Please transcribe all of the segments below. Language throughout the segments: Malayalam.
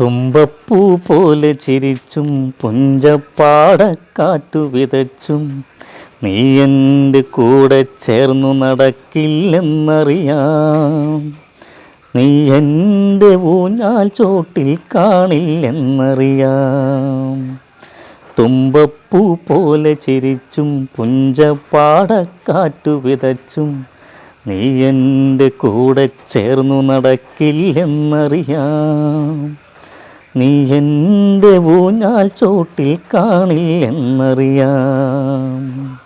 തുമ്പപ്പൂ പോലെ ചിരിച്ചും പുഞ്ചപ്പാടക്കാറ്റു വിതച്ചും നീ എന്റെ കൂടെ ചേർന്നു നടക്കില്ലെന്നറിയാം. നീ എന്റെ ഊഞ്ഞാൽ ചോട്ടിൽ കാണില്ലെന്നറിയാം. തുമ്പപ്പൂ പോലെ ചിരിച്ചും പുഞ്ചപ്പാടക്കാറ്റു വിതച്ചും നീ എന്റെ കൂടെ ചേർന്നു നടക്കില്ലെന്നറിയാം. നീ എന്റെ ഊഞ്ഞാൽ ചോട്ടിൽ കാണില്ലെന്നറിയാം.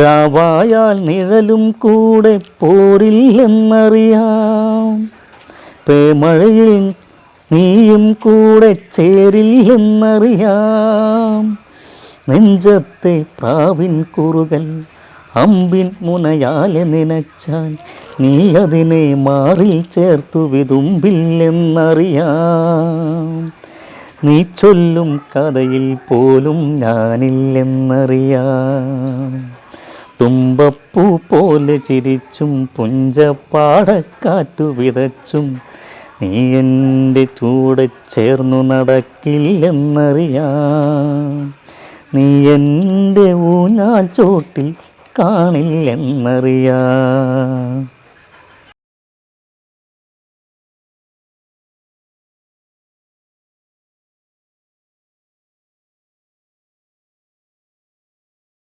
രാവായാൽ നിഴലും കൂടെ പോരില്ലെന്നറിയാം. പേമഴയിൽ നീയും കൂടെ ചേരില്ലെന്നറിയാം. നെഞ്ചത്തെ പ്രാവിൻ കുറുകൽ അമ്പിൻ മുനയാലെ നനച്ചാൽ നീ അതിനെ മാറിൽ ചേർത്തു വിതുമ്പില്ലെന്നറിയാം നീ ചൊല്ലും കഥയിൽ പോലും ഞാനില്ലെന്നറിയാം. തുമ്പപ്പൂ പോലെ ചിരിച്ചും പുഞ്ചപ്പാടക്കാറ്റു വിതച്ചും നീ എന്റെ ചൂടെ ചേർന്നു നടക്കില്ലെന്നറിയാം. നീ എന്റെ ഊഞ്ഞാൽ ചോട്ടിൽ കാണില്ലെന്നറിയാം.